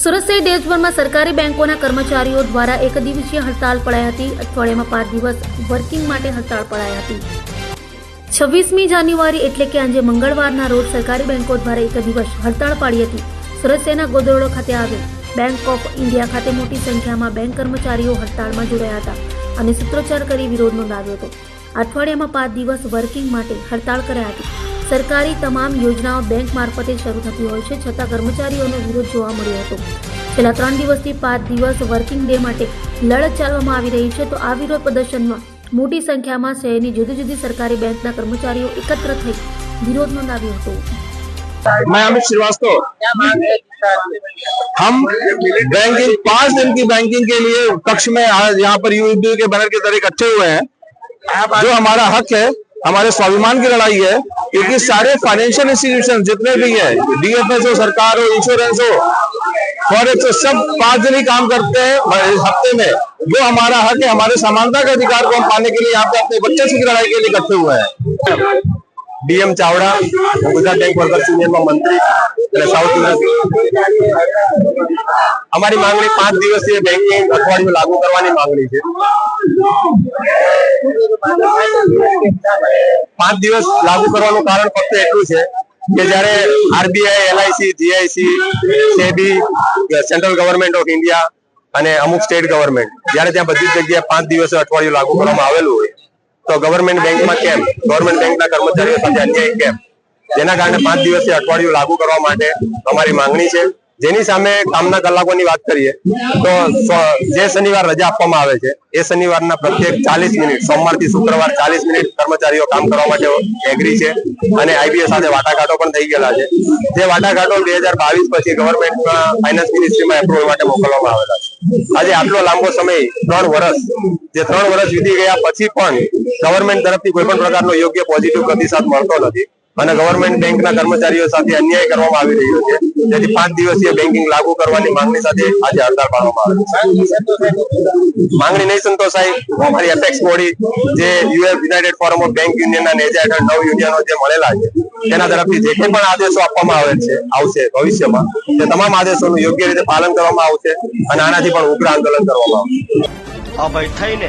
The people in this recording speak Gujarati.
સુરત દેશભરમાં સરકારી બેંકોના કર્મચારીઓ દ્વારા એક દિવસીય હડતાળ પડાઈ હતી. અઠવાડિયામાં પાંચ દિવસ વર્કિંગ માટે હડતાળ પડાઈ હતી. છવ્વીસમી જાન્યુઆરી એટલે કે આજે મંગળવારના રોજ સરકારી બેંકો દ્વારા એક દિવસ હડતાળ પાડી હતી. સુરત શહેરના ગોદરોડો ખાતે આવેલ બેંક ઓફ ઇન્ડિયા ખાતે મોટી સંખ્યામાં બેંક કર્મચારીઓ હડતાળમાં જોડાયા હતા અને સૂત્રોચ્ચાર કરી વિરોધ નોંધાવ્યો હતો. અઠવાડિયામાં પાંચ દિવસ વર્કિંગ માટે હડતાળ કરાઈ હતી. સરકારી તમામ યોજનાઓ બેંક મારફતે શરૂ થતી હોય છે છતાં કર્મચારીઓનો વિરોધ જોવા મળ્યો હતો છેલ્લા ત્રણ દિવસથી પાંચ દિવસ વર્કિંગ ડે માટે લડત ચાલવામાં આવી રહી છે તો આ વિરોધ પ્રદર્શનમાં મોટી સંખ્યામાં શહેરની જુદી જુદી સરકારી બેંકના કર્મચારીઓ એકત્ર થઈ વિરોધ નોંધાવ્યો હતો मैं अमित श्रीवास्तव हम बैंकिंग पांच दिन की बैंकिंग के लिए कक्ष में आज यहाँ पर यूपी के बैनर के तरह इकट्ठे हुए हैं जो हमारा हक है हमारे स्वाभिमान की लड़ाई है, क्योंकि सारे फाइनेंशियल इंस्टीट्यूशन जितने भी हैं डीएफएस हो, सरकार हो इंश्योरेंस हो फॉरेक्स हो तो सब पाँच दिन ही काम करते हैं हफ़्ते में। जो हमारा हक है, हमारे समानता के अधिकार को हम पाने के लिए यहाँ पे अपने बच्चे की लड़ाई के लिए इकट्ठे हुए हैं। DM Chavda Gujarat bank workers मंत्री। અને સાઉથ ગુજરાત અમારી માંગણી પાંચ દિવસીય બેંકિંગ અઠવાડિયું લાગુ કરવાની માંગણી છે. પાંચ દિવસ લાગુ કરવાનું કારણ ફક્ત એટલું છે કે જ્યારે RBI LIC GIC SEBI central government of India અને અમુક સ્ટેટ ગવર્મેન્ટ જ્યારે ત્યાં બધી જગ્યાએ પાંચ દિવસે અઠવાડિયું લાગુ કરવામાં આવેલું હોય, તો ગવર્મેન્ટ બેંકમાં કેમ? ગવર્મેન્ટ બેંકના કર્મચારીઓ સાથે અન્યાય કેમ? જેના કારણે પાંચ દિવસથી અઠવાડિયું લાગુ કરવા માટે અમારી માંગણી છે. જેની સામે કામના કલાકોની વાત કરીએ, તો જે શનિવાર રજા આપવામાં આવે છે, એ શનિવારના પ્રત્યેક ચાલીસ મિનિટ, સોમવારથી શુક્રવાર ચાલીસ મિનિટ કર્મચારીઓ કામ કરવા માટે એગ્રી છે અને આઈબીએ સાથે વાટાઘાટો પણ થઈ ગયેલા છે. જે વાટાઘાટો બે હજાર બાવીસ પછી ગવર્મેન્ટમાં ફાઇનાન્સ મિનિસ્ટ્રીમાં એપ્રુવલ માટે મોકલવામાં આવેલા છે. આજે આટલો લાંબો સમય, ત્રણ વર્ષ, જે ત્રણ વર્ષ વીતી ગયા પછી પણ ગવર્મેન્ટ તરફથી કોઈ પણ પ્રકારનો યોગ્ય પોઝિટિવ પ્રતિસાદ મળતો નથી. અને ગવર્મેન્ટ બેંકના કર્મચારીઓ સાથે અન્યાય કરવામાં આવી રહ્યો છે. જેથી પાંચ દિવસીય બેન્કિંગ લાગુ કરવાની માંગણી સાથે આજે હડતાળ પાડવામાં આવે માંગણી નહીં સંતોષાય. અમારી એપેક્સ બોડી જે US united forum of bank યુનિયનના નેજા હેઠળ નવ યુનિયનો જે મળેલા છે, તેના તરફથી જે કંઈ પણ આદેશો આપવામાં આવે છે, આવશે ભવિષ્યમાં. તે તમામ આદેશોનું યોગ્ય રીતે પાલન કરવામાં આવશે અને આનાથી પણ ઉગ્ર આંદોલન કરવામાં આવશે. અભય થઈને